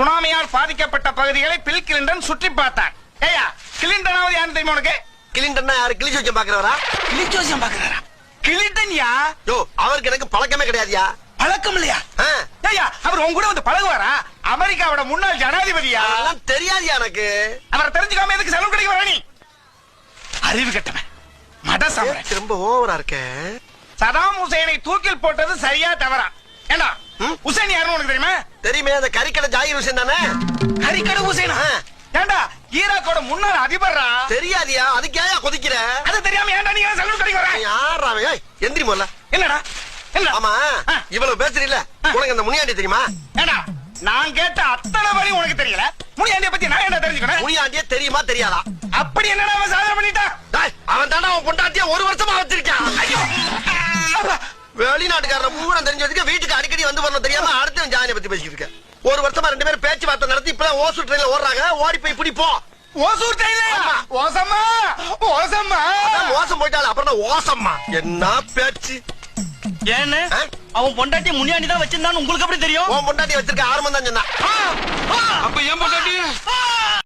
சுனாமியால் பாதிக்கப்பட்ட பகுதிகளை bill Clinton சுற்றி பார்த்தார் ஏயா கிளின்டனாவது யாரு தெரியுமா உனக்கு? கிளின்டன்னா யாரு? கிழிச்சு வச்சு பாக்குறவரா கிளிச்சோசியம் பாக்குறாரா கிளின்டன் யா யோ அவருக்கு எனக்கு பழக்கமே கிடையாதுயா. பழக்கம் இல்லையா? ஏயா அவர் உங்க கூட வந்து பழகுவாரா? அமெரிக்காவோட முன்னாள் ஜனாதிபதியா? அதெல்லாம் தெரியாதுயா எனக்கு. அவரை தெரிஞ்சுக்காம எதுக்கு செலவு கிடைக்க வர நீ? அறிவு கட்டவன். மத சாம்ராஜ். ரொம்ப ஓவரா இருக்கே? சதாம் ஹுசேனை தூக்கில் போட்டது சரியா தவறா. ஏண்டா? ம்? ஹுசேன் யாருன்னு உனக்கு தெரியுமா? தெரியுமே அந்த கறிக்கடை ஜாகிர் ஹுசேன் தானே? ஹரிக்கடை ஹுசேனா ஆ. ஏண்டா ஈராக்கோட முன்னாள் அதிபர்ரா? தெரியாதியா? அதுக்கு ஏன் கொதிக்கிற? அது தெரியாம ஏன்டா நீங்க செலவு கிடைக்க வர? யாரா எந்திரி முதல்ல. என்னடா? என்ன ஆமா. இவ்வளவு பேசுறீல்ல. உனக்கு அந்த முனியாண்டி தெரியுமா? ஏண்டா நான் கேட்ட அத்தனை வழி உனக்கு தெரியல. முனியாண்டிய பத்தி நான் என்ன தெரிஞ்சுக்கணும்? முனியாண்டியே தெரியுமா தெரியாதா? அப்படி என்னடா அவன் சாதனை பண்ணிட்டான் அவன் தானே அவன் பொண்டாட்டிய ஒரு வருஷமா வச்சிருக்கான். ஐயோ. வெளிநாட்டுக்காரன பூரா பத்தி பேசிட்டு இருக்க ஒரு வருஷமா ரெண்டு பேரும் பேச்சுவார்த்தை நடத்தி இப்பதான் ஓசூர் ட்ரெயின்ல ஓடுறாங்க. ஓடி போய் பிடிப்போம் ஓசூர் ஆமா. ஓசம்மா? ஓசம்மா? அதான் மோசம் போயிட்டால அப்புறம் ஓசம்மா? என்ன பேச்சு? ஏன்னு? அவன் பொண்டாட்டி முனியாண்டி தான் வச்சிருந்தான்னு உங்களுக்கு எப்படி தெரியும்? உன் பொண்டாட்டி வச்சிருக்க ஆரம்பம் தான் சொன்னா